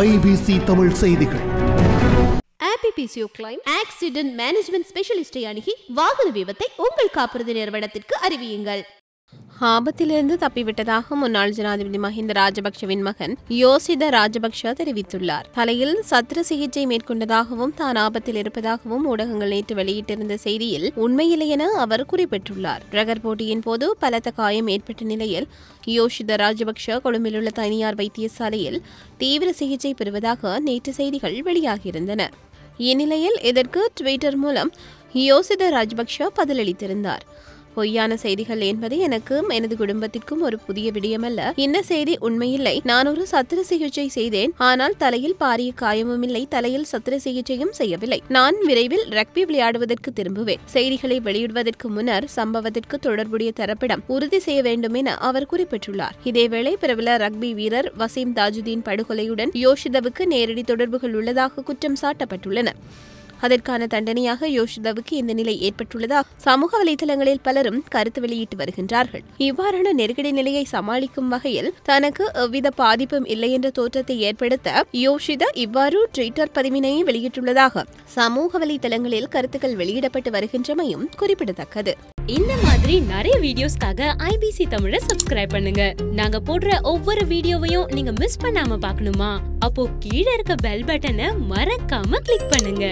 IBC Tamil செய்திகள். ஆபிபிசிஓ claim accident management ஸ்பெஷலிஸ்டை அணுகி வாகன விபத்தை உங்கள் காப்புறுதி நிறுவனத்திற்கு அறிவியுங்கள். ஆபத்திலிருந்து தப்பிவிட்டதாக முன்னாள் ஜனாதிபதி மஹிந்த ராஜபக்ஷவின் மகன் யோசித ராஜபக்ஷ தெரிவித்துள்ளார். தலையில் சத்திர சிகிச்சை மேற்கொண்டதாகவும் தான் ஆபத்தில் இருப்பதாகவும் ஊடகங்கள் நேற்று வெளியிட்டிருந்த செய்தியில் உண்மையில்லை என அவர் குறிப்பிட்டுள்ளார். ரகர் போட்டியின் போது பலத்த காயம் ஏற்பட்ட நிலையில் யோஷித ராஜபக்ஷ கொழும்பில் உள்ள தனியார் வைத்தியசாலையில் தீவிர சிகிச்சை பெறுவதாக நேற்று செய்திகள் வெளியாகியிருந்தன. இந்நிலையில் இதற்கு ட்விட்டர் மூலம் யோசித ராஜபக்ஷ பதிலளித்திருந்தார். பொய்யான செய்திகள் என்பது எனக்கும் எனது குடும்பத்திற்கும் ஒரு புதிய விடயமல்ல. இந்த செய்தி உண்மையில்லை. நான் ஒரு சத்திர சிகிச்சை செய்தேன். ஆனால் தலையில் பாரிய காயமும் இல்லை. தலையில் சத்திர சிகிச்சையும் செய்யவில்லை. நான் விரைவில் ரக்பி விளையாடுவதற்கு திரும்புவேன். செய்திகளை வெளியிடுவதற்கு முன்னர் சம்பவத்திற்கு தொடர்புடைய தரப்பிடம் உறுதி செய்ய வேண்டும் என அவர் குறிப்பிட்டுள்ளார். இதேவேளை பிரபல ரக்பி வீரர் வசீம் தாஜுதீன் படுகொலையுடன் யோஷிதவுக்கு நேரடி தொடர்புகள் உள்ளதாக குற்றம் சாட்டப்பட்டுள்ளன. அதற்கான தண்டனையாக யோஷிதாவுக்கு இந்த நிலை ஏற்பட்டுள்ளதாக சமூக வலைதளங்களில் பலரும் கருத்து வெளியிட்டு வருகின்றார்கள். இவ்வாறான நெருக்கடி நிலையை சமாளிக்கும் வகையில் தனக்கு எவ்வித பாதிப்பும் இல்லை என்ற தோற்றத்தை ஏற்படுத்த யோஷிதா இவ்வாறு ட்விட்டர் பதிவினை வெளியிட்டுள்ளதாக சமூக வலைதளங்களில் கருத்துக்கள் வெளியிடப்பட்டு வருகின்றமையும் குறிப்பிடத்தக்கது. இந்த மாதிரி நிறைய வீடியோஸ்க்காக ஐபிசி தமிழ சப்ஸ்கிரைப் பண்ணுங்க. நாங்க போடுற ஒவ்வொரு வீடியோவையும் நீங்க மிஸ் பண்ணாம பார்க்கணுமா? அப்போ கீழே இருக்க பெல் பட்டனை மறக்காம கிளிக் பண்ணுங்க.